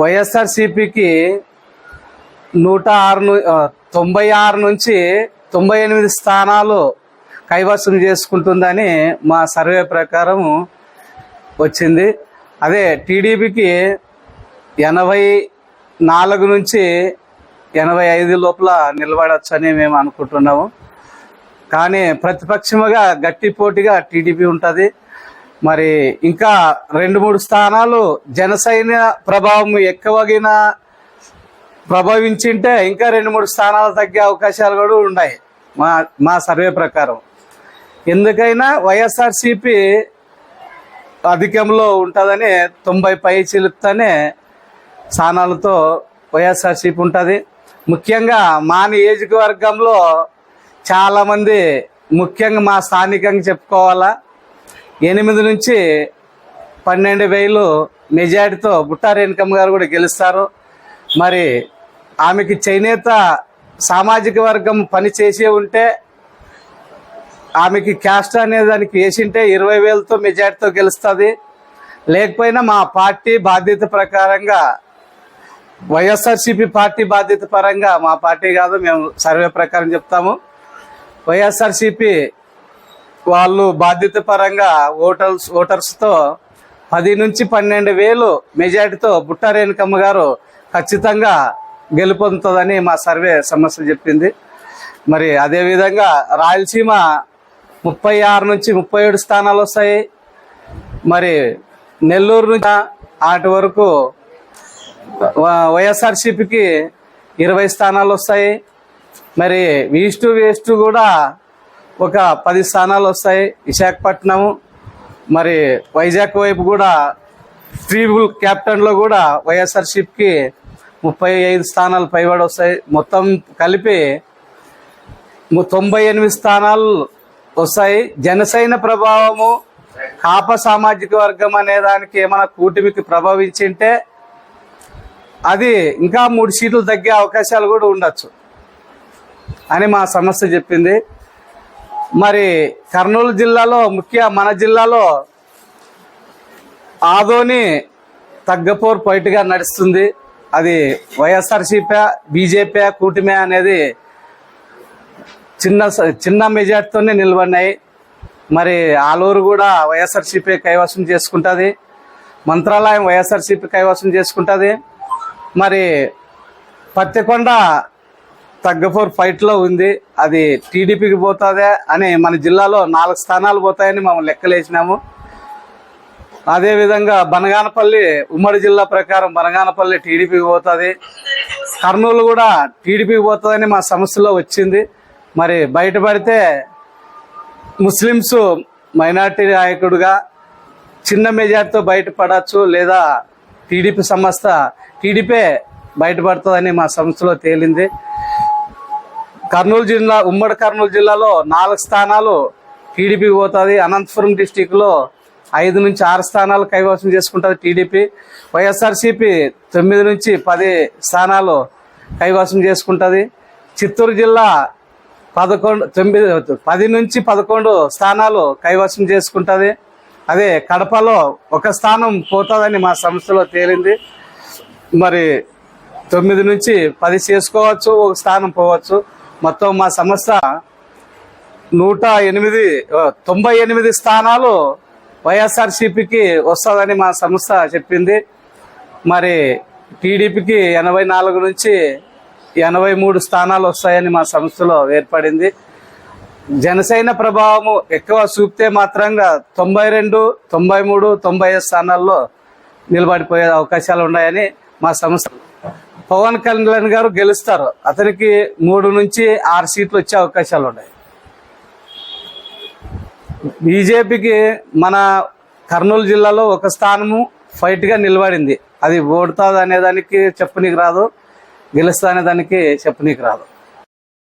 వైఎస్ఆర్సిపికి నూట ఆరు తొంభై ఆరు నుంచి తొంభై ఎనిమిది స్థానాలు కైవసం చేసుకుంటుందని మా సర్వే ప్రకారం వచ్చింది. అదే టీడీపీకి ఎనభై నాలుగు నుంచి ఎనభై ఐదు లోపల నిలబడచ్చని మేము అనుకుంటున్నాము. కానీ ప్రతిపక్షముగా గట్టి పోటీగా టీడీపీ ఉంటుంది. మరి ఇంకా రెండు మూడు స్థానాలు జనసైన ప్రభావం ఎక్కువగిన ప్రభావించింటే ఇంకా రెండు మూడు స్థానాలు తగ్గే అవకాశాలు కూడా ఉన్నాయి మా మా సర్వే ప్రకారం. ఎందుకైనా వైఎస్ఆర్సిపి అధికంలో ఉంటుందని తొంభై పై చిలుపుతానే స్థానాలతో వైఎస్ఆర్సిపి ఉంటుంది. ముఖ్యంగా మా నియోజకవర్గంలో చాలామంది ముఖ్యంగా మా స్థానికంగా చెప్పుకోవాలా ఎనిమిది నుంచి పన్నెండు వేలు మెజార్టీతో బుట్టా రేణుకమ్మ గారు కూడా గెలుస్తారు. మరి ఆమెకి చేనేత సామాజిక వర్గం పని చేసే ఉంటే ఆమెకి క్యాస్ట్ అనే దానికి వేసింటే ఇరవై వేలతో మెజార్టీతో గెలుస్తుంది. లేకపోయినా మా పార్టీ బాధ్యత ప్రకారంగా వైఎస్ఆర్సిపి పార్టీ బాధ్యత పరంగా మా పార్టీ కాదు మేము సర్వే ప్రకారం చెప్తాము. వైఎస్ఆర్సీపీ వాళ్ళు బాధ్యత పరంగా ఓటర్స్ ఓటర్స్తో పది నుంచి పన్నెండు వేలు మెజార్టీతో బుట్టారేణుకమ్మ గారు ఖచ్చితంగా గెలుపొందుతుందని మా సర్వే సమస్య చెప్పింది. మరి అదేవిధంగా రాయలసీమ ముప్పై ఆరు నుంచి ముప్పై ఏడు స్థానాలు వస్తాయి. మరి నెల్లూరు నుంచి ఆటి వరకు వ- వైఎస్ఆర్సీపీకి ఇరవై స్థానాలు వస్తాయి. మరి ఈస్ట్ వేస్ట్ కూడా ఒక పది స్థానాలు వస్తాయి. విశాఖపట్నము మరి వైజాగ్ వైపు కూడా ట్రీబుల్ క్యాప్టెన్లో కూడా వైఎస్ఆర్సీపీకి ముప్పై ఐదు స్థానాలు పైబడి వస్తాయి. మొత్తం కలిపి తొంభై ఎనిమిది స్థానాలు వస్తాయి. జనసైన ప్రభావము కాప సామాజిక వర్గం అనే దానికి ఏమైనా కూటమికి ప్రభావించింటే అది ఇంకా మూడు సీట్లు తగ్గే అవకాశాలు కూడా ఉండొచ్చు అని మా సమస్య చెప్పింది. మరి కర్నూలు జిల్లాలో ముఖ్య మన జిల్లాలో ఆదోని తగ్గపోరు పైటుగా నడుస్తుంది. అది వైఎస్ఆర్సీపీ బీజేపీ కూటమి అనేది చిన్న స- చిన్న మెజార్టీతోనే నిలబడినాయి. మరి ఆలూరు కూడా వైఎస్ఆర్సీపీ కైవసం చేసుకుంటుంది. మంత్రాలయం వైఎస్ఆర్సీపీ కైవసం చేసుకుంటుంది. మరి పత్తికొండ తగ్గపూర్ ఫైట్లో ఉంది. అది టీడీపీకి పోతుందే అని మన జిల్లాలో నాలుగు స్థానాలు పోతాయని మేము లెక్కలేసినాము. అదేవిధంగా బనగానపల్లి ఉమ్మడి జిల్లా ప్రకారం బనగానపల్లి టీడీపీకి పోతుంది. కర్నూలు కూడా టీడీపీకి పోతుందని మా సమస్యలో వచ్చింది. మరి బయటపడితే ముస్లిమ్స్ మైనార్టీ నాయకుడుగా చిన్న మెజార్టీతో బయటపడచ్చు లేదా టీడీపీ సంస్థ టీడీపీ బయటపడుతుందని మా సంస్థలో తేలింది. కర్నూలు జిల్లా ఉమ్మడి కర్నూలు జిల్లాలో నాలుగు స్థానాలు టీడీపీ పోతుంది. అనంతపురం డిస్టిక్లో ఐదు నుంచి ఆరు స్థానాలు కైవసం చేసుకుంటుంది టీడీపీ. వైఎస్ఆర్సీపీ తొమ్మిది నుంచి పది స్థానాలు కైవసం చేసుకుంటుంది. చిత్తూరు జిల్లా పదకొండు తొమ్మిది పది నుంచి పదకొండు స్థానాలు కైవసం చేసుకుంటుంది. అదే కడపలో ఒక స్థానం పోతుందని మా సంస్థలో తేలింది. మరి తొమ్మిది నుంచి పది చేసుకోవచ్చు ఒక స్థానం పోవచ్చు. మొత్తం మా సంస్థ నూట ఎనిమిది తొంభై ఎనిమిది స్థానాలు వైఎస్ఆర్సీపీకి వస్తుందని మా సంస్థ చెప్పింది. మరి టీడీపీకి ఎనభై నాలుగు నుంచి ఎనభై మూడు స్థానాలు వస్తాయని మా సంస్థలో ఏర్పడింది. జనసేన ప్రభావము ఎక్కువ చూపితే మాత్రంగా తొంభై రెండు తొంభై మూడు తొంభై ఐదు స్థానాల్లో నిలబడిపోయే అవకాశాలు ఉన్నాయని మా సంస్థ పవన్ కళ్యాణ్ గారు గెలుస్తారు. అతనికి మూడు నుంచి ఆరు సీట్లు వచ్చే అవకాశాలు ఉన్నాయి. బీజేపీకి మన కర్నూలు జిల్లాలో ఒక స్థానము ఫైట్గా నిలబడింది. అది ఓడుతుంది అనేదానికి చెప్పనీకి రాదు. గెలుస్తా అనేదానికి చెప్పనీకి రాదు.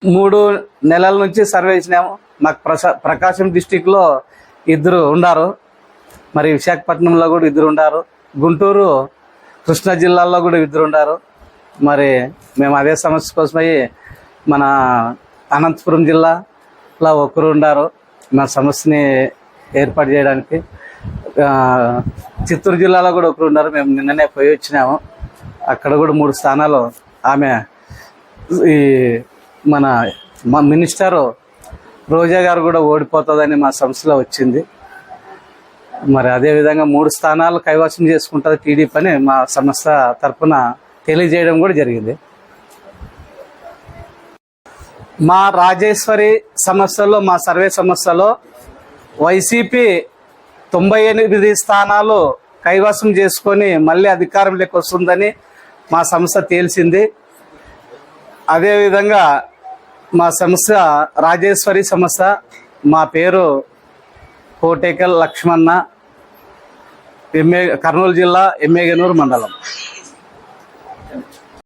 మూడు నెలల నుంచి సర్వే చేసినాము. మాకు ప్రకాశం డిస్టిక్లో ఇద్దరు ఉండారు. మరి విశాఖపట్నంలో కూడా ఇద్దరు ఉండారు. గుంటూరు కృష్ణా జిల్లాలో కూడా ఇద్దరు ఉండారు. మరి మేము అదే సమస్య కోసమై మన అనంతపురం జిల్లాలో ఒకరు ఉండారు. మా సమస్యని ఏర్పాటు చేయడానికి చిత్తూరు జిల్లాలో కూడా ఒకరు ఉన్నారు మేము నిన్ననే పోయి వచ్చినాము. అక్కడ కూడా మూడు స్థానాలు ఆమె ఈ మన మా మినిస్టరు రోజా గారు కూడా ఓడిపోతుందని మా సంస్థలో వచ్చింది. మరి అదే విధంగా మూడు స్థానాలు కైవసం చేసుకుంటుంది టీడీపీ అని మా సంస్థ తరఫున తెలియజేయడం కూడా జరిగింది. మా రాజేశ్వరి సంస్థలో మా సర్వే సంస్థలో వైసీపీ తొంభై ఎనిమిది స్థానాలు కైవసం చేసుకొని మళ్ళీ అధికారంలోకి వస్తుందని మా సంస్థ తేల్చింది. అదేవిధంగా మా సంస్థ రాజేశ్వరి సంస్థ మా పేరు కోటేకల్ లక్ష్మణ ఎంఏ కర్నూలు జిల్లా ఎమ్మెగనూరు మండలం.